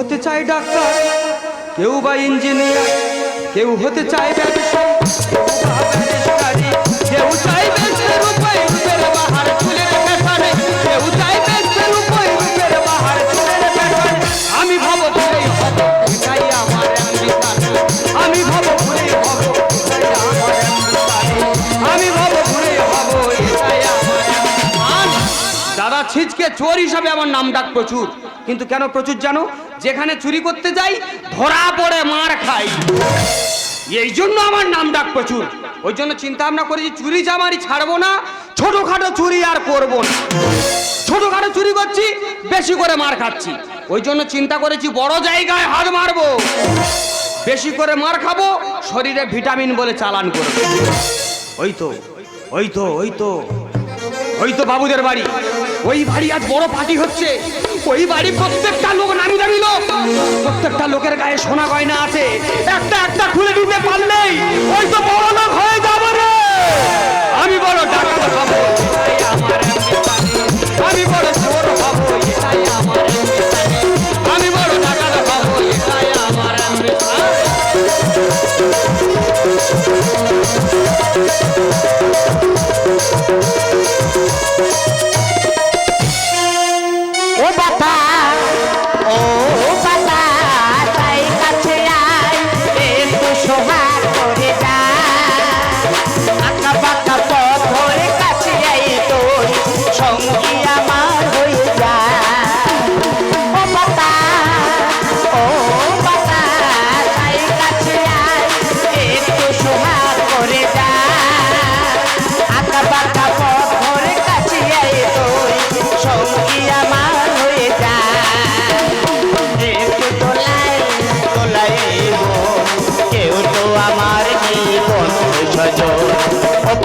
হতে চায় ডাক্তার কেউ বা ইঞ্জিনিয়ার কেউ হতে চায় ব্যবসায়ী কেউ চায় বেশে ছিচকে চোর হিসাবে আমার নাম ডাক প্রচুর। কিন্তু কেন প্রচুর জানো? যেখানে চুরি করতে যাই, ধরা পড়ে, মার খাই। এই জন্য আমার নাম ডাক প্রচুর। ওই জন্য চিন্তা ভাবনা করেছি চুরি জামারি ছাড়বো না, ছোটখাটো চুরি আর করব না। ছোটখাটো চুরি করছি, বেশি করে মার খাচ্ছি। ওই জন্য চিন্তা করেছি বড় জায়গায় হাত মারবো। বেশি করে মার খাব, শরীরে ভিটামিন বলে চালান করব। ওই তো ওই তো ওই তো ওই তো বাবুদের বাড়ি। ওই বাড়ি আজ বড় পার্টি হচ্ছে। ওই বাড়ি প্রত্যেকটা লোক নামি দামি লোক। প্রত্যেকটা লোকের গায়ে সোনা গয়না আছে। একটা একটা খুলে দিতে পারলেই ওই তো বড় লোক হয়ে যাব রে। আমি বড় হব, এটাই আমি বড় চোর আমি বড় এটাই আমার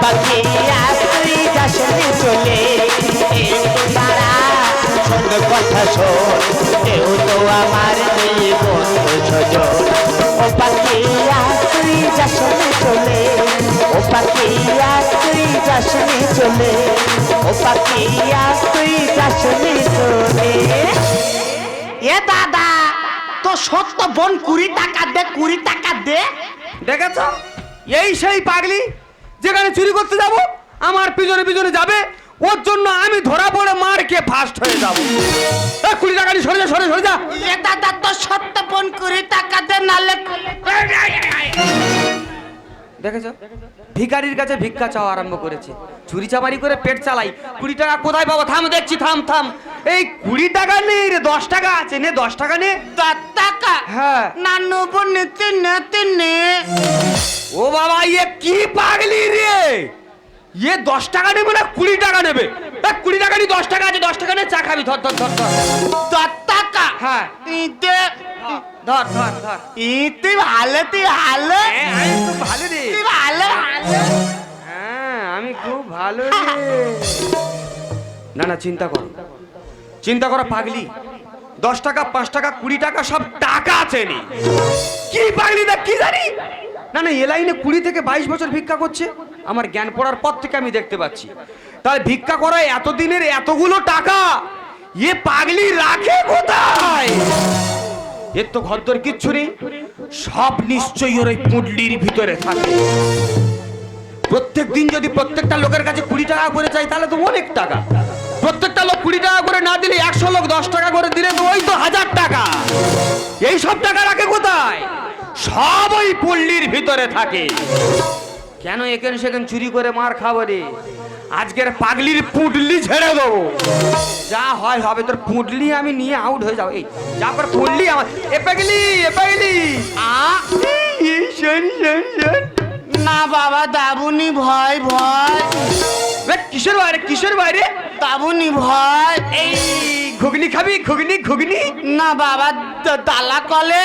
পাখি আজ তুই যাসনি চলে। তারা শোন কথা শোন। কেউ তো আমার জীবন সজন। ও পাখি আজ তুই যাসনি চলে। ও পাখি আজ তুই যাসনি চলে। ও পাখি আজ তুই যাসনি চলে। এ দাদা তো সত্য বোন কুড়ি টাকা দে কুড়ি টাকা দে। দেখেছ? এই সেই পাগলি। যেখানে চুরি করতে যাব আমার পিছনে পিছনে যাবে ওর জন্য আমি ধরা পড়ে মার কে ফার্স্ট হয়ে যাব। কুড়ি টাকা নিয়ে সরে যা সরে সরে যা। দাদা তো সত্য করে টাকা দে নালে দেখেছ? ভিখারির কাছে ভিক্ষা চাওয়া আরম্ভ করেছে। চুরি চামারি করে পেট চালাই। কুড়ি টাকা কোথায় পাবো? থাম দেখছি থাম থাম। এই কুড়ি টাকা নেই রে দশ টাকা আছে নে দশ টাকা নে। দশ টাকা? হ্যাঁ। না নেব নিতে নিতে নে ও বাবা ইয়ে কি পাগলি রে? ইয়ে দশ টাকা নেবে না কুড়ি টাকা নেবে? কুড়ি টাকা নিয়ে দশ টাকা আছে দশ টাকা নিয়ে চা খাবি ধর ধর ধর ধর। দশ টাকা হ্যাঁ। ইতে ধর ধর ধর ইতে ভালো তুই ভালো। আমি খুব ভালো রে। তুই ভালো ভালো। হ্যাঁ আমি খুব ভালো রে। না না চিন্তা করো। চিন্তা করো পাগলি। দশ টাকা পাঁচ টাকা কুড়ি টাকা সব টাকা আছে নি। কি পাগলি দেখ কি জানি? না না এ লাইনে কুড়ি থেকে বাইশ বছর ভিক্ষা করছে। আমার জ্ঞান পড়ার পর থেকে আমি দেখতে পাচ্ছি। তাহলে ভিক্ষা করা এতদিনের এতগুলো টাকা। এ পাগলি রাখে কোথায় এর তো ঘরদর কিচ্ছু নেই সব নিশ্চয়ই ওর ওই পুডলির ভিতরে থাকে প্রত্যেক দিন যদি প্রত্যেকটা লোকের কাছে কুড়ি টাকা করে চাই তাহলে তো অনেক টাকা প্রত্যেকটা লোক কুড়ি টাকা করে না দিলে একশো লোক দশ টাকা করে দিলে তো ওই তো হাজার টাকা এই সব টাকা রাখে কোথায় সব ওই পল্লীর ভিতরে থাকে কেন এখানে সেখানে চুরি করে মার খাব রে আজকের পাগলির পুডলি ছেড়ে দেবো। যা হয় হবে তোর পুডলি আমি নিয়ে আউট হয়ে যাব। এই যা করে পুডলি আমার। এ পাগলি এ পাগলি। আ এই, শোন শোন শোন। না বাবা দাবুনি ভয় ভয়। এ, কিসের বাইরে কিসের বাইরে দাবুনি ভয়। এই ঘুগনি খাবি ঘুগনি ঘুগনি? না বাবা দালা কলে।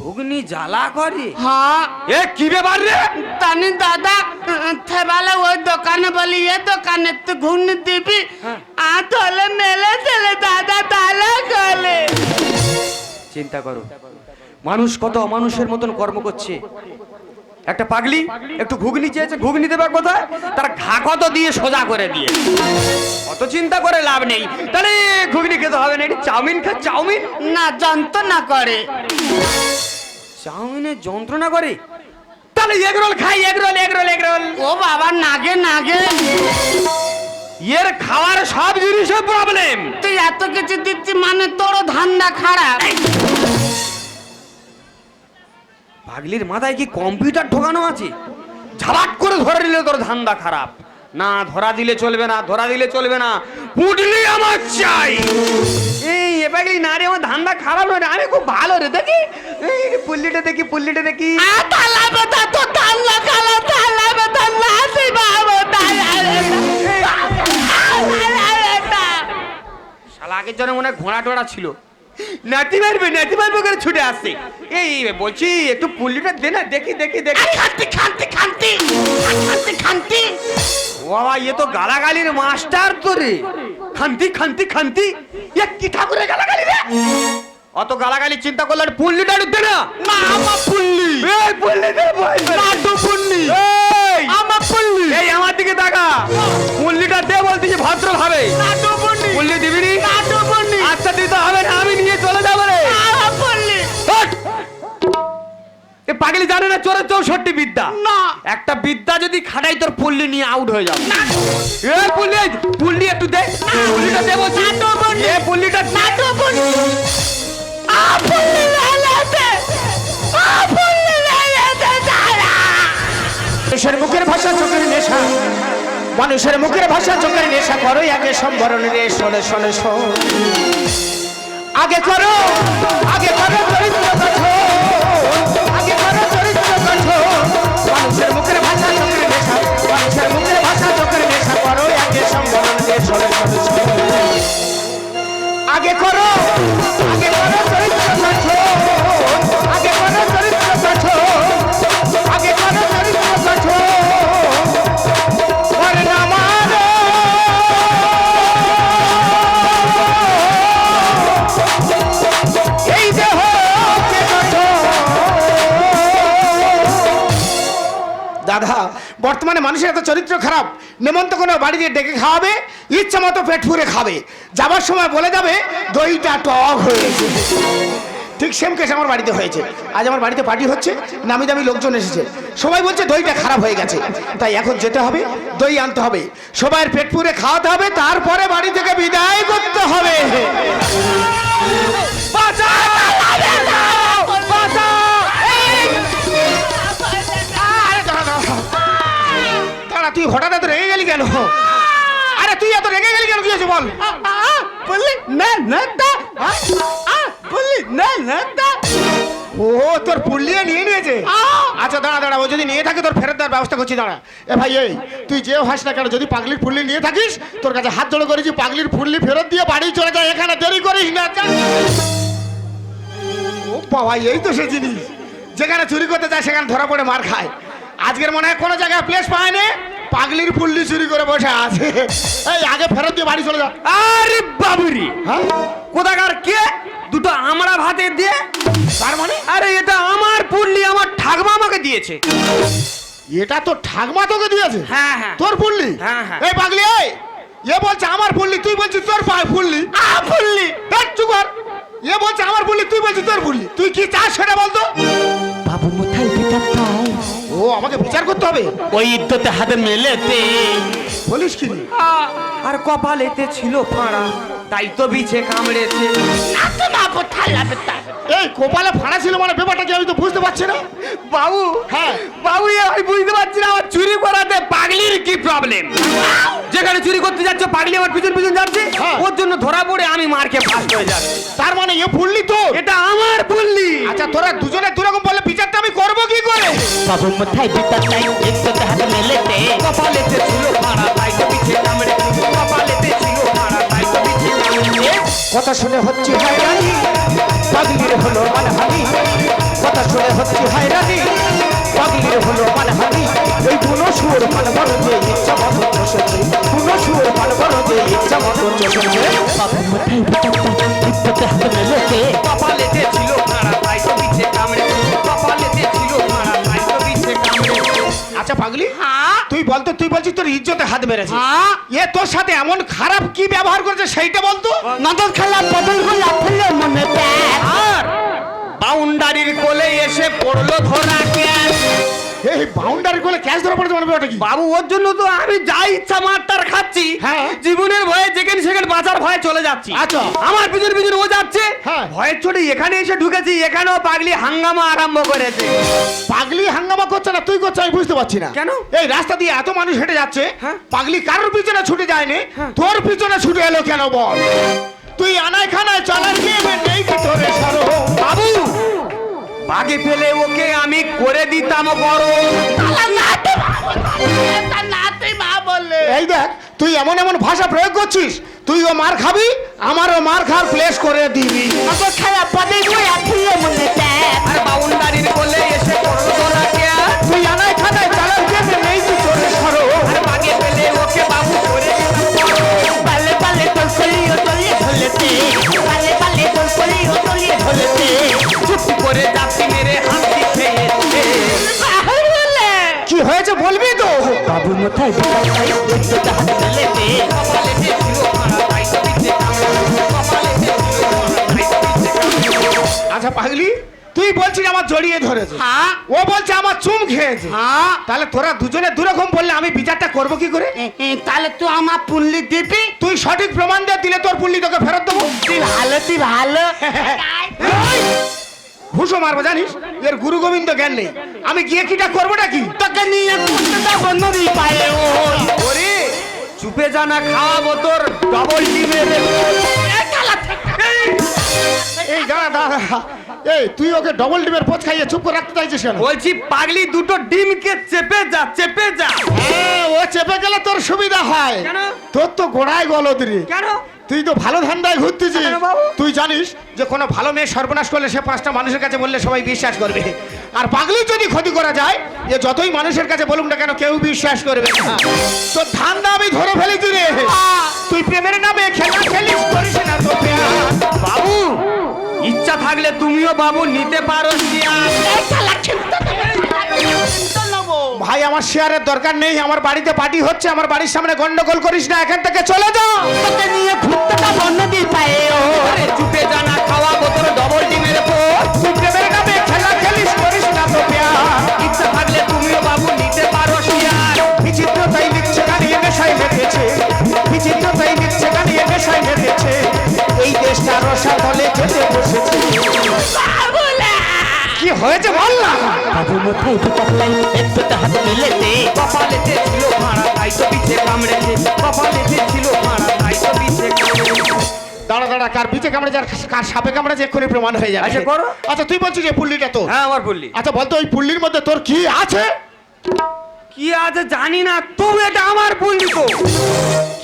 ঘুগনি জ্বালা করে। হ্যাঁ। এ কি ব্যাপার রে? তানি দাদা থেবালে ওই দোকানে বলি এ দোকানে তুই ঘুগনি দিবি? আ তোলে মেলে চলে দাদা দালা গলে। চিন্তা করো। মানুষ কত অমানুষের মতন কর্ম করছে। একটা পাগলি একটু ঘুগনি চেয়েছে ঘুগনি দেবে কোথায়? তার ঘা কত দিয়ে সোজা করে দিয়ে। অত চিন্তা করে লাভ নেই। তাহলে ঘুগনি খেতে হবে না এটি চাউমিন খা চাউমিন। না যন্ত্রণা করে। চাউমিনে যন্ত্রণা করে? তাহলে এগরোল খাই এগরোল এগরোল এগরোল ও বাবা নাগে নাগে। এর খাওয়ার সব জিনিসের প্রবলেম তুই এত কিছু দিচ্ছি মানে তোরও ধান্দা খারাপ। পাগলির মাথায় কি কম্পিউটার ঢোকানো আছে? ঝাবাট করে ধরে নিলে তোর ধান্দা খারাপ। না ধরা দিলে চলবে না ধরা দিলে চলবে না। পুটলি আমার চাই। এই এ পাগলি না রে আমার ধান্দা খারাপ নয় আমি খুব ভালো রে দেখি। এই পুল্লিটা দেখি পুল্লিটা দেখি। আ, তালা বেটা তো ধান্দা খারাপ তালা বেটা না তুই বাবা তালা। তালা। শালা আগের জন্য মনে হয় ঘোড়া টোড়া ছিল। নাতি মারবে নাতি মারবে করে ছুটে আসছে। এই বলছি একটু দে না দেখি দেখি দেখি। খান্তি খান্তি খান্তি! খান্তি খান্তি! বাবা এ তো গালাগালির মাস্টার তো রে খান্তি খান্তি খান্তি। এ কি ঠাকুরের গালাগালি রে? অত গালাগালি চিন্তা করলে আর পুল্লিটা ঢুকবে না। না আমার পুল্লি। এই পুল্লি দে বল নাটু পুল্লি। এই। আমার পুল্লি। এই আমার দিকে তাকা। পুল্লিটা দে বলতেছি ভদ্র ভাবে নাটু পুল্লি। পুল্লি দিবি নি? নাটু আচ্ছা দিতে হবে না আমি নিয়ে চলে যাব রে। পাগলি জানে না চোরের চৌষট্টি বিদ্যা? না। একটা বিদ্যা যদি খাটাই তোর পুল্লি নিয়ে আউট হয়ে যাবে। এ পুল্লি পুল্লি একটু দে। পুল্লিটা দে বলছি। এ পুল্লিটা মুখের ভাষা চোখের নেশা। মানুষের মুখের ভাষা চোখের নেশা করো, আগে সম্বরণ রে, শোনে শোনে, শোন। আগে করো আগে করো চরিত্র আগে করো চরিত্র মানুষের মুখের ভাষা চোখের নেশা, মানুষের মুখের ভাষা চোখের নেশা করো, আগে সম্বরণ রে শোনে, শোন। আগে করো নেমন্ত কোনো বাড়িতে ডেকে খাওয়াবে, ইচ্ছা মতো পেট ফুরে খাবে। যাবার সময় বলে যাবে, দইটা টক হয়েছে ঠিক সেম কেস আমার বাড়িতে হয়েছে। আজ আমার বাড়িতে পার্টি হচ্ছে, নামি দামি লোকজন এসেছে। সবাই বলছে, দইটা খারাপ হয়ে গেছে। তাই এখন যেতে হবে, দই আনতে হবে। সবাই পেট পুরে খাওয়াতে হবে, তারপরে বাড়ি থেকে বিদায় কেন আরে তুই এত রেগে গেলি কেন? কি হয়েছে বল? বললি না না দা বললি না না দা ও তোর পুল্লিয়ে নিয়ে নিয়েছে? আচ্ছা দাঁড়া দাঁড়া ও যদি নিয়ে থাকে তোর ফেরত দেওয়ার ব্যবস্থা করছি দাঁড়া। এ ভাই এই তুই যে হাস না কেন যদি পাগলির ফুল্লি নিয়ে থাকিস তোর কাছে হাত জড়ো করেছি পাগলির ফুল্লি ফেরত দিয়ে বাড়ি চলে যায় এখানে দেরি করিস না। ও বাবা এই তো সে জিনিস। যেখানে চুরি করতে যায় সেখানে ধরা পড়ে মার খায়। আজকের মনে হয় কোনো জায়গায় প্লেস পায়নি। পাগলির ফুল্লি চুরি করে বসে আছে। এই আগে ফেরত দিয়ে বাড়ি চলে যা। আরে বাবুরি। হ্যাঁ? কোথাকার কে? দুটো আমরা ভাতে দিয়ে? তার মানে? আরে এটা আমার পুল্লি আমার ঠাকমা আমাকে দিয়েছে। এটা তো ঠাকমা তোকে দিয়েছে? হ্যাঁ হ্যাঁ। তোর ফুললি? হ্যাঁ, হ্যাঁ। এই পাগলি এই! এ বলছে আমার ফুললি তুই বলছিস তোর পায়ে ফুললি? আ বললি এই চুপ কর। এ বলছে আমার ফুললি তুই বলছিস তোর ফুললি। তুই কি চাস সেটা বলতো? বাবু তাই ও আমাকে বিচার করতে হবে? ওই ইদ্যতে হাতে মেলেতে। বলিস কি আর কপালেতে ছিল ফাঁড়া তাই তো বিছে কামড়েছে। এই কপালে ফাড়া ছিল মানে ব্যাপারটা কি আমি তো বুঝতে পারছি না? বাবু হ্যাঁ। বাবু আমি বুঝতে পারছি না আমার চুরি করাতে পাগলির কি প্রবলেম যেখানে চুরি করতে যাচ্ছ পাগলি আমার পিছন পিছন যাচ্ছে হ্যাঁ। ওর জন্য ধরা পড়ে আমি মারকে ফাস্ট হয়ে যাচ্ছি। তার মানে এ ফুললি তো এটা আমার পুল্লি আচ্ছা তোরা দুজনে দুরকম বললে বিচারটা আমি করব কি করে বাবু মোথায় পিতা তাই ইদ্যতে হাতে মেলেতে কপালেতে ছিল ফাঁড়া তাই তো বিছে কামড়েছে কপালেতে ছিল ফাঁড়া তাই তো কামড়েছে কথা শুনে হচ্ছে হায়রানি। পাগলির হলো মানহানি। কথা শুনে হচ্ছে হায়রানি। পাগলির হলো মানহানি। ওই বুনো সুর মান বড় যে ইচ্ছা মতো চষেছে বুনো সুর মান বড় যে ইচ্ছা মতো চষেছে বাবু মোথায় পিতা তাই ইদ্যতে হাতে মেলেতে কপালেতে ছিল ফাঁড়া তাই তো বিছে কামড়েছে তো তুই বলছিস তোর ইজ্জতে হাত মেরেছে হ্যাঁ? এ তোর সাথে এমন খারাপ কি ব্যবহার করেছে সেইটা বলতো নদর খেলা বদল গোলাপ ফুলে মনে আর। বাউন্ডারির কোলে এসে পড়ল ধরা ক্যাচ এই বাউন্ডারি করে ক্যাচ ধরা ওটা কি বাবু ওর জন্য তো আমি যা ইচ্ছা মারটার খাচ্ছি হ্যাঁ। জীবনের ভয়ে যেখানে সেখানে বাঁচার ভয়ে চলে যাচ্ছি আচ্ছা। আমার পিছনে পিছনে ও যাচ্ছে হ্যাঁ। ভয়ের চোটে এখানে এসে ঢুকেছি এখানেও পাগলি হাঙ্গামা আরম্ভ করেছে পাগলি হাঙ্গামা করছে না তুই করছে আমি বুঝতে পারছি না কেন? এই রাস্তা দিয়ে এত মানুষ হেঁটে যাচ্ছে হ্যাঁ। পাগলি কারোর পিছনে ছুটে যায়নি তোর পিছনে ছুটে এলো কেন বল তুই আনায় খানায় চলার নেই কি তোরে বাগে ফেলে ওকে আমি করে দিতাম বড়। এই দেখ তুই এমন এমন ভাষা প্রয়োগ করছিস তুই ও মার খাবি আমারও মার খার প্লেস করে দিবি। করে চাপটি মেরে হাসি খেয়েছে কি হয়েছে বলবি তো? বাবু মাথায় দিতে দিতে আচ্ছা পাগলি তুই বলছিস আমার জড়িয়ে ধরেছে। হ্যাঁ। ও বলছে আমার চুম খেয়েছে। হ্যাঁ। তাহলে তোরা দুজনে দুরকম বললে আমি বিচারটা করব কি করে? তাহলে তুই আমার পুল্লি দিবি? তুই সঠিক প্রমাণ দিয়ে দিলে তোর পুল্লি তোকে ফেরত দেবো। তুই ভালো তুই ভালো। ঘুষো মারবো জানিস? এর গুরু গোবিন্দ জ্ঞান নেই। আমি গিয়ে কিটা করব নাকি তোকে নিয়ে নদী পায়ে ওরে চুপে জানা খাওয়াবো তোর ডবল ডিমের এই দাঁড়া দাঁড়া। এই তুই ওকে ডবল ডিমের পোচ খাইয়ে চুপ করে রাখতে চাইছিস কেন? বলছি পাগলি দুটো ডিমকে চেপে যা চেপে যা। হ্যাঁ, ও চেপে গেলে তোর সুবিধা হয়। কেন? তোর তো গোড়ায় গলদ রে। কেন? তুই তো ভালো ধান্দায় ঘুরতেছিস। তুই জানিস যে কোনো ভালো মেয়ে সর্বনাশ করলে সে পাঁচটা মানুষের কাছে বললে সবাই বিশ্বাস করবে। আর পাগলি যদি ক্ষতি করা যায় যে যতই মানুষের কাছে বলুক না কেন কেউ বিশ্বাস করবে না। তোর ধান্দা আমি ধরে ফেলেছি রে। তুই প্রেমের নামে খেলা খেলিস করিস না তো বাবু ইচ্ছা থাকলে তুমিও বাবু নিতে পারো। ভাই আমার শেয়ারের দরকার নেই আমার বাড়িতে পার্টি হচ্ছে আমার বাড়ির সামনে গন্ডগোল করিস না এখান থেকে চলে যা। তোকে নিয়ে ঘুরতে বন্ধ নদী পায়ে আরে চুপে জানা খাওয়াবো তোর ডবল ডিমের পোচ তুই প্রেমের নামে খেলা খেলিস করিস না তো। ইচ্ছা থাকলে তুমিও বাবু নিতে পারো শিয়াল বিচিত্র তাই লিখছে গানিয়ে নেশায় মেতেছে বিচিত্র তাই লিখছে গানিয়ে নেশায় মেতেছে এই দেশটা রসা দলে যেতে বসেছে। কি হয়েছে বল না। বাবু মাথায় ঢুকালাই একটু হাত মেলেতে কপালে ছিল ভাড়া তাই তো পিছে কামড়েছে ছিল ভাড়া তাই তো পিছে দাঁড়া দাঁড়া কার বিচে কামড়ে যার কার সাপে এক্ষুনি প্রমাণ হয়ে যাবে। আচ্ছা, করো। আচ্ছা তুই বলছিস যে পুল্লিটা তো হ্যাঁ আমার আচ্ছা বলতো ওই পুল্লির মধ্যে তোর কি আছে? কি আছে জানি না তবু এটা আমার বললি তো।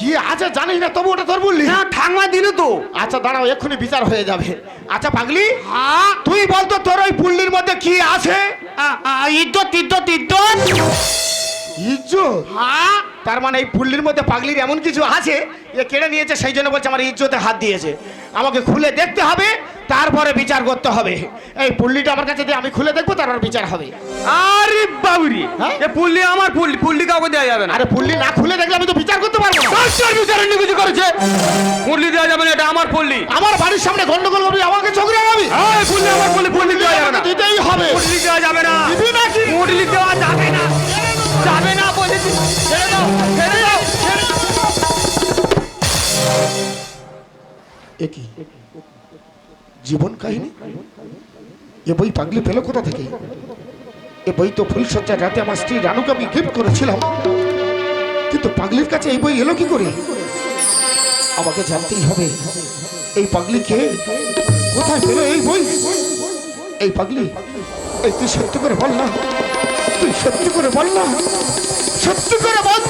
কি আছে জানিস না তবু ওটা তোর বললি। না ঠাংমা দিল তো। আচ্ছা দাঁড়াও এক্ষুনি বিচার হয়ে যাবে। আচ্ছা পাগলি হ্যাঁ? তুই বলতো তোর ওই পুল্লির মধ্যে কি আছে? ইজ্জত ইজ্জত ইজ্জত। ইজ্জত? হ্যাঁ? তার মানে এই পুল্লির মধ্যে পাগলির এমন কিছু আছে যে কেড়ে নিয়েছে সেই জন্য বলছে আমার ইজ্জতে হাত দিয়েছে। আমাকে খুলে দেখতে হবে তারপরে বিচার করতে হবে। এই পুল্লিটা আমার কাছে দিয়ে আমি খুলে দেখব তারপর বিচার হবে। আরে বাবুরি হ্যাঁ? এ পুল্লি আমার পুল্লি পুল্লি কাউকে দেওয়া যাবে না। আরে পুল্লি না খুলে দেখলে আমি তো বিচার করতে পারব না। কালচার বিচারে নিকুচি করেছে? পুল্লি দেওয়া যাবে না এটা আমার পুল্লি আমার বাড়ির সামনে গন্ডগোল করবি আমাকে চোখ রাখাবি এই পুল্লি আমার পুল্লি পুল্লি দেওয়া যাবে না। দিতেই হবে। পুল্লি দেওয়া যাবে না। দিবি নাকি? পুল্লি দেওয়া যাবে না। যাবে একই জীবন কাহিনী? এ বই পাগলি পেল কোথা থেকে? এ বই তো ফুলসজ্জার রাতে আমার স্ত্রী রানুকে আমি গিফট করেছিলাম। কিন্তু পাগলির কাছে এই বই এলো কি করে? আমাকে জানতেই হবে, এই পাগলি কে? কোথায় পেল এই বই? এই পাগলি, এই তুই সত্যি করে বল না। তুই সত্যি করে বল না। সত্যি করে বল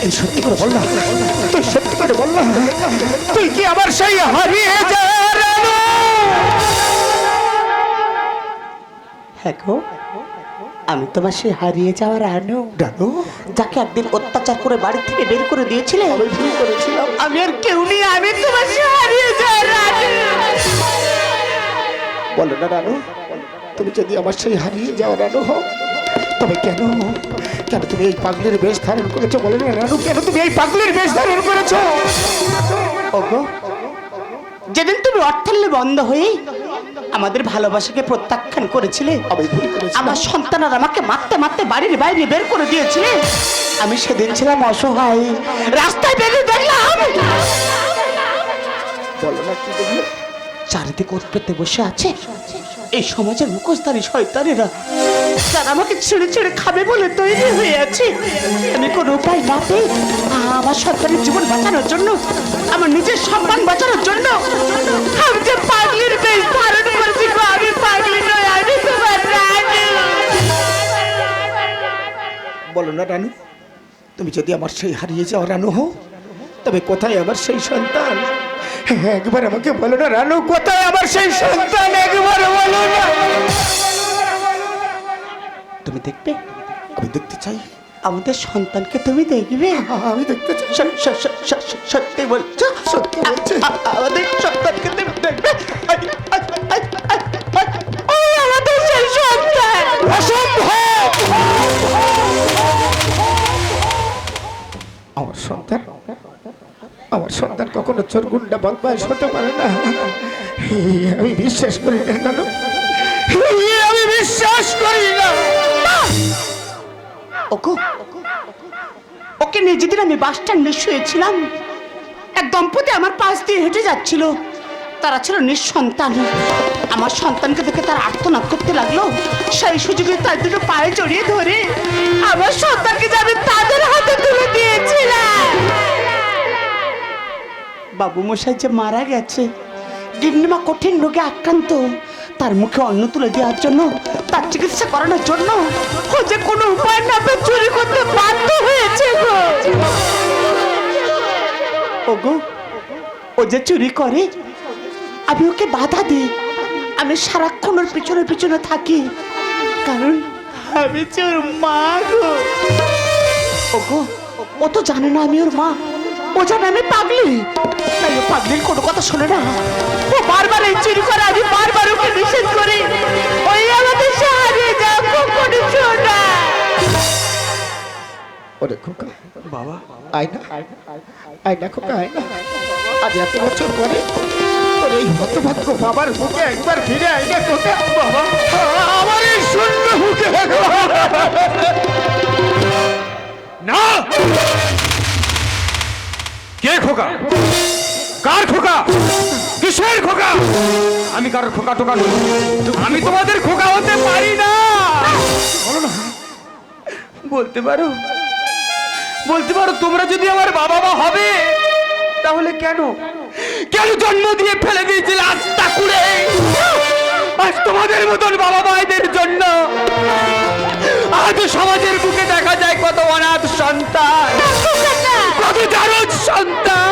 তুই সত্যি করে বল না। তুই সত্যি করে বল না। তুই কি আমার সেই হারিয়ে যাওয়ার রানু? হ্যাঁ গো আমি তোমার সে হারিয়ে যাওয়ার আনো রানু? যাকে একদিন অত্যাচার করে বাড়ি থেকে বের করে দিয়েছিলে। আমি করেছিলাম। আমি আর কেউ নেই আমি তোমার সে হারিয়ে যাওয়ার বলো না রানু তুমি যদি আমার সেই হারিয়ে যাওয়া রানু হও তবে কেন? কেন তুমি এই পাগলির বেশ ধারণ করেছ বলো না রানু? কেন তুমি এই পাগলির বেশ ধারণ করেছ? ওগো যেদিন তুমি অর্থাল্লে বন্ধ হয়ে আমাদের ভালোবাসাকে প্রত্যাখ্যান করেছিলে আমি ভুল করেছি আমার সন্তান আর আমাকে মারতে মারতে বাড়ির বাইরে বের করে দিয়েছিলে। আমি সেদিন ছিলাম অসহায়। রাস্তায় বেরিয়ে দেখলাম। বলো না কি দেখলে চারিদিকে উৎপেতে বসে আছে। এই সমাজের মুখোশধারী শয়তানেরা। যারা আমাকে ছেড়ে ছেড়ে খাবে বলে তৈরি হয়ে আছে। আমি কোনো উপায় না পেয়ে আমার সন্তানের জীবন বাঁচানোর জন্য, আমার নিজের সম্মান বাঁচানোর জন্য আমি যে পাগলির বেশ ধারণ করেছি আমি পাগলি নয় আমি তোমার বলো না রানু, তুমি যদি আমার সেই হারিয়ে যাওয়া রানু হও, তবে কোথায় আমার সেই সন্তান? একবার আমাকে বলো না রানু, কোথায় আমার সেই সন্তান? একবার বলো। তুমি দেখবে আমি দেখতে চাই। আমাদের সন্তানকে তুমি দেখবে। আমি দেখতে চাই। সত্যি বলছো? সত্যি বলছি। আমাদের সন্তানকে তুমি দেখবে। আমাদের সেই সন্তান। আমার সন্তান আমার সন্তান কখনো চোর গুন্ডা বদমাইশ হতে পারে না। আমি বিশ্বাস করি না আমি বিশ্বাস করি না। ওকো ওকে নিয়ে যেদিন আমি বাস স্ট্যান্ডে শুয়েছিলাম, এক দম্পতি আমার পাশ দিয়ে হেঁটে যাচ্ছিল। তারা ছিল নিঃসন্তান। আমার সন্তানকে দেখে তারা আর্তনাদ করতে লাগল। সেই সুযোগে তার দুটো পায়ে জড়িয়ে ধরে আমার সন্তানকে যাবে তাদের হাতে তুলে দিয়েছিলাম। বাবু মশাই যে মারা গেছে, গিন্নিমা কঠিন রোগে আক্রান্ত। তার মুখে অন্ন তুলে দেওয়ার জন্য, তার চিকিৎসা করানোর জন্য ও যে কোনো উপায় না পেয়ে চুরি করতে বাধ্য হয়েছে গো। ওগো, ও যে চুরি করে, আমি ওকে বাধা দিই। আমি সারাক্ষণ ওর পিছনে পিছনে থাকি, কারণ আমি ওর মা গো। ওগো, ও তো জানে না আমি ওর মা। জানে আমি পাগলি? তাই ও পাগলির কোনো কথা শোনে না। ও বারবার এই চুরি করে আমি বারবার ওকে নিষেধ করি। ওই আমাদের সাহায্যে যা কখনো শোনা ওরে খোকা বাবা। আয়না আয়না খোকা আয়না আজ এত বছর পরে তোর এই হতভাগ্য বাবার মুখে একবার ফিরে খোকা। বাবা। আমার এই শূন্য মুখে না! কে খোকা? কার খোকা? কিসের খোকা? আমি কারোর খোকা টোকা আমি তোমাদের খোকা হতে পারি না। বলো না। বলতে পারো? বলতে পারো, তোমরা যদি আমার বাবা মা হবে, তাহলে কেন? কেন জন্ম দিয়ে ফেলে দিয়েছিলে আস্তা কুড়ে? আজ তোমাদের মতন বাবা মায়েদের জন্য। আজ সমাজের বুকে দেখা যায় কত অনাথ সন্তান। কত জারজ সন্তান।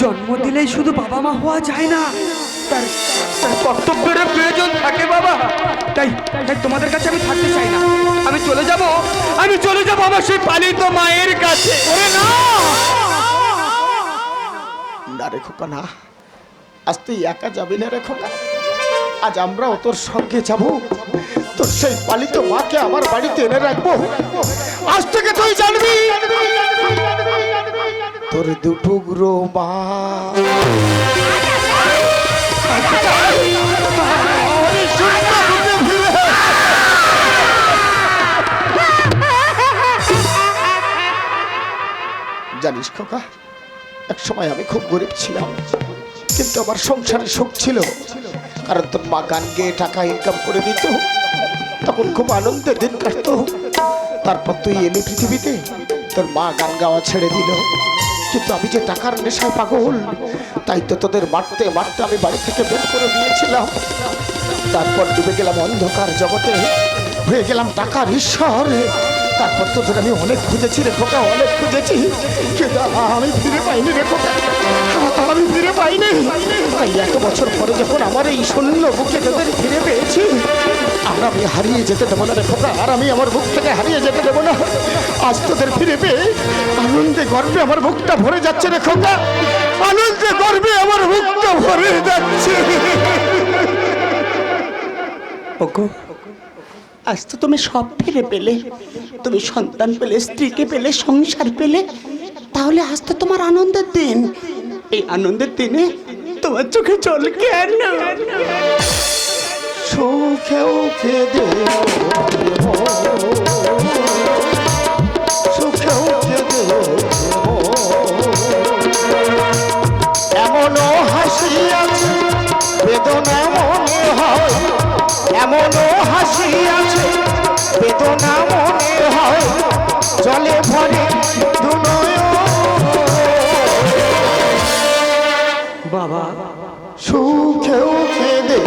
জন্ম দিলেই শুধু বাবা মা হওয়া যায় না। তার তার কর্তব্যের প্রয়োজন থাকে বাবা। তাই তাই তোমাদের কাছে আমি থাকতে চাই না। আমি চলে যাব, আমি চলে যাব আমার সেই পালিত মায়ের কাছে। না। না রে খোকা, না। আজ তুই একা যাবি না রে খোকা? আজ আমরাও তোর সঙ্গে যাব। তোর সেই পালিত মাকে আমার বাড়িতে এনে রাখব। আজ থেকে তুই জানবি। তোর দুটুকরো মা। জানিস খোকা, এক সময় আমি খুব গরিব ছিলাম। কিন্তু আমার সংসারে সুখ ছিল। কারণ তোর মা গান গেয়ে টাকা ইনকাম করে দিত। তখন খুব আনন্দের দিন কাটতো। তারপর তুই এলি পৃথিবীতে, তোর মা গান গাওয়া ছেড়ে দিল। কিন্তু আমি যে টাকার নেশায় পাগল, তাই তো তোদের মারতে মারতে আমি বাড়ি থেকে বের করে দিয়েছিলাম। তারপর ডুবে গেলাম অন্ধকার জগতে, হয়ে গেলাম টাকার ঈশ্বর। তারপর তোদের আমি অনেক খুঁজেছি রে খোকা, অনেক খুঁজেছি। আমি ফিরে পাইনি রে খোকা। আমি ফিরে পাইনি। তাই এক বছর পরে যখন আমার এই শূন্য বুকে তোদের ফিরে পেয়েছি, আর আমি হারিয়ে যেতে দেবো না রে খোকা, আর আমি আমার বুক থেকে হারিয়ে যেতে দেবো না। আজ তোদের ফিরে পেয়ে আনন্দে গর্বে আমার বুকটা ভরে যাচ্ছে রে খোকা। আনন্দে গর্বে আমার বুকটা ভরে যাচ্ছে। ওগো, আজ তো তুমি সব ফিরে পেলে। তুমি সন্তান পেলে, স্ত্রীকে পেলে, সংসার পেলে, তাহলে আজ তো তোমার আনন্দের দিন। এই আনন্দের দিনে তোমার চোখে জল কেন? সুখেও কেঁদে সুখেও কেঁদে এমনও হাসি আছে, বেদনা হয়। হাসি আছে, বেদনা বাবা। সুখেও কেঁদে